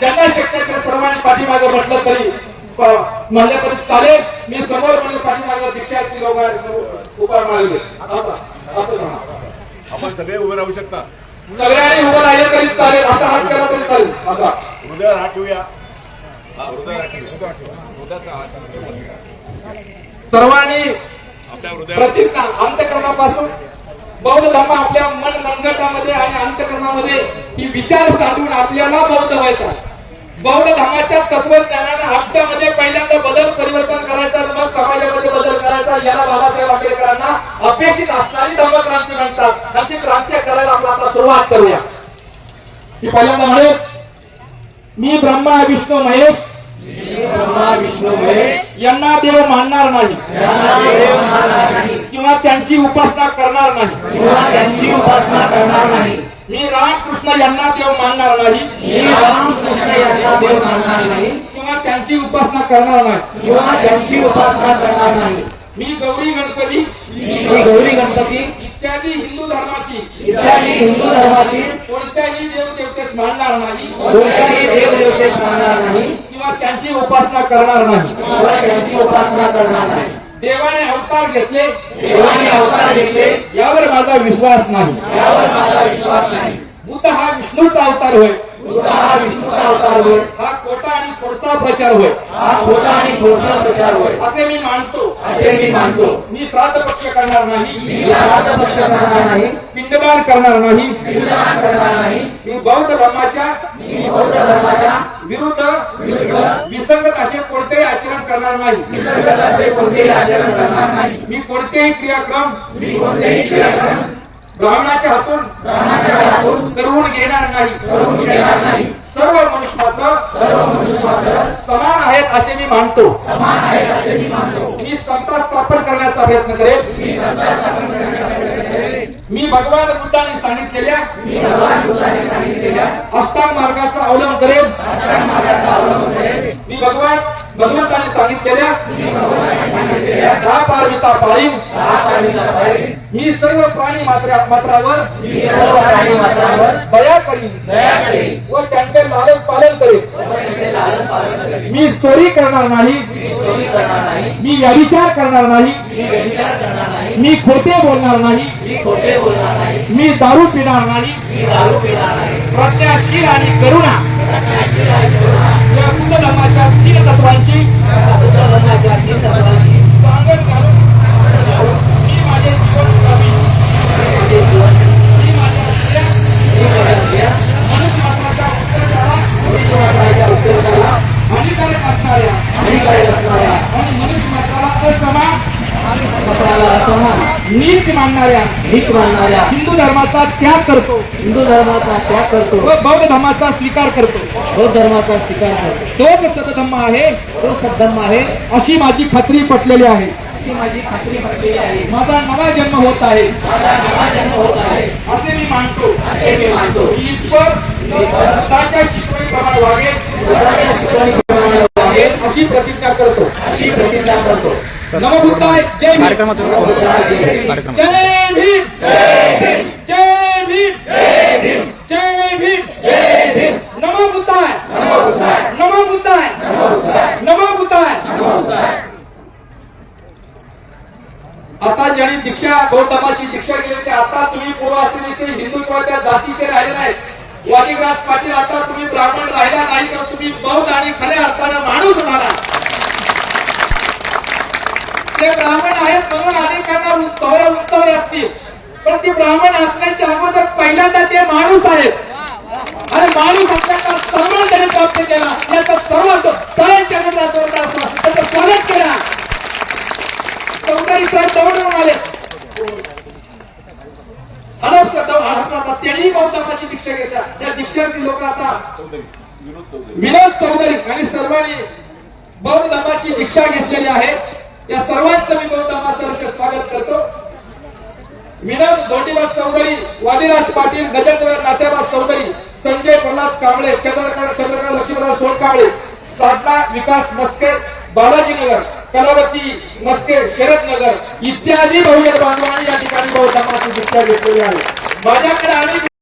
ज्यांना शक्य सर्वांनी पाठीमागे म्हटलं तरी म्हणलं तरी चालेल. मी समोर म्हणजे पाठीमागे लोक उभा मागले असं असं म्हणा. आपण सगळे उभे राहू शकता. सगळ्यांनी उभं राहिले तरी चालेल. असा हात केला तरी चालेल. असा. हृदयावर हात ठेवूया. सर्वांनी प्रतिज्ञा अंतकरणापासून बौद्ध धर्म आपल्या मन मनगटामध्ये आणि अंतकरणामध्ये की विचार साधून आपल्याला बौद्ध व्हायचा. बौद्ध धर्माच्या तत्वज्ञानानं आमच्यामध्ये पहिल्यांदा बदल परिवर्तन करायचा मग समाजामध्ये बदल करायचा याला बाबासाहेब आंबेडकरांना अपेक्षित असणारी धर्मक्रांती म्हणतात. आणि ती क्रांती करायला आपण आता सुरुवात करूया. की पहिल्यांदा म्हणेल मी ब्रह्मा विष्णू महेश. यांना देव मानणार नाही. किंवा त्यांची उपासना करणार नाही. किंवा त्यांची उपासना करणार नाही. मी रामकृष्ण यांना देव मानणार नाही. मी रामकृष्ण यांना देव मानणार नाही. किंवा त्यांची उपासना करणार नाही. किंवा त्यांची उपासना करणार नाही. मी गौरी गणपती. मी गौरी गणपती. इत्यादी हिंदू धर्मातील इत्यादी हिंदू धर्मातील कोणत्याही देवदेवतेस मानणार नाही. कोणत्याही देवदेवतेस मानणार नाही. किंवा त्यांची उपासना करणार नाही. किंवा त्यांची उपासना करणार नाही. देवाने अवतार घेतले. देवाने अवतार घेतले. यावर माझा विश्वास नाही. यावर माझा विश्वास नाही. बुद्ध हा विष्णूचा अवतार होय. हा खोटा आणि खोडसा प्रचार होय. हा खोटा आणि खोडसा प्रचार होय. असे मी मानतो. असे मी मानतो. मी श्राद्ध पक्ष करणार नाही. मी राजपक्ष करणार नाही. पिंडदान करणार नाही. पिंडदान करणार नाही. मी बौद्ध धर्माच्या मी बौद्ध धर्माच्या विरुद्ध विसंगत असे कोणतेही आचरण करणार नाही. निसर्गात असे कोणतेही आचरण करणार नाही. मी कोणतेही क्रियाक्रम मी कोणतेही क्रियाक्रम ब्राह्मणाच्या हातून करून घेणार नाही. सर्व मनुष्य मात्र सर्व मनुष्य मात्र समान आहेत असे मी मानतो. मी समता स्थापन करण्याचा प्रयत्न करेल मी सत्ता स्थापन करण्याचा करेन. मी भगवान बुद्धाने सांगितलेल्या मी भगवान बुद्धाने सांगितलेल्या अष्टांग मार्गाचा अवलंब करेल मी भगवान भगवंताने सांगितलेल्या दहा पारविता पाळीव. ही सर्व प्राणी मात्र मात्रावर दया करीन. व त्यांचे लालन पालन करेन. मी चोरी करणार नाही. मी व्यविचार करणार नाही. मी खोटे बोलणार नाही. मी दारू पिणार नाही. मी दारू पिणार नाही प्रज्ञाशील आणि करुणा. या स्वतःला असमान नीच मानणाऱ्या हिंदू धर्माचा त्याग करतो. हिंदू धर्माचा त्याग करतो. व बौद्ध धर्माचा स्वीकार करतो. बौद्ध धर्माचा स्वीकार करतो. तोच सतधम्म आहे. तो सद्धम्म आहे. अशी माझी खात्री पटलेली आहे. अशी माझी खात्री पटलेली आहे. माझा नवा जन्म होत आहे. माझा नवा जन्म होत आहे. असे मी मानतो. असे मी मानतो. मी ईश्वर स्वतःच्या शिकवणीप्रमाणे वागेल. स्वतःच्या शिकवणीप्रमाणे वागेल. अशी प्रतिज्ञा करतो. अशी प्रतिज्ञा करतो. नमो बुद्धाय जय भीम कार्यक्रमातून जय भीम जय भीम जय भीम नमो बुद्धाय. नमो बुद्धाय. नमो बुद्धाय. आता ज्यांनी दीक्षा धर्माची दीक्षा केली ते आता तुम्ही पूर्वाश्रमीचे हिंदू किंवा त्या जातीचे राहिले नाहीत. वादिग्रास पाटील आता तुम्ही ब्राह्मण राहिला नाही तर तुम्ही बौद्ध आणि खऱ्या अर्थानं माणूस होणार ते ब्राह्मण आहेत म्हणून अनेकांना उंचवल्या उंचवले असतील. पण ते ब्राह्मण असण्याच्या अगोदर पहिल्यांदा ते माणूस आहेत. आणि माणूस असल्याचा सन्मान त्याने प्राप्त केला. याचा सर्व तळ्याच्या त्याचा स्वागत केला. चौधरी साहेब जवळ म्हणाले. अनोप आता त्यांनी गौतमाची दीक्षा घेतल्या. त्या दीक्षार्थी लोक आता विनोद चौधरी विनोद चौधरी आणि सर्वांनी बौद्ध धर्माची दीक्षा घेतलेली आहे. या सर्वांचं मी बौद्ध धर्माचं स्वागत करतो. विनोद धोंडीबाद चौधरी वादिराज पाटील गजेंद्र नात्याबाद चौधरी संजय प्रल्हाद कांबळे चंद्रकांत चंद्रकांत लक्ष्मीराव सोनकांबळे साधना विकास मस्के बालाजीनगर कलावती मस्के शरद नगर इत्यादी बहुजन बांधवांनी या ठिकाणी बौद्ध घेतलेली आहे. माझ्याकडे अनेक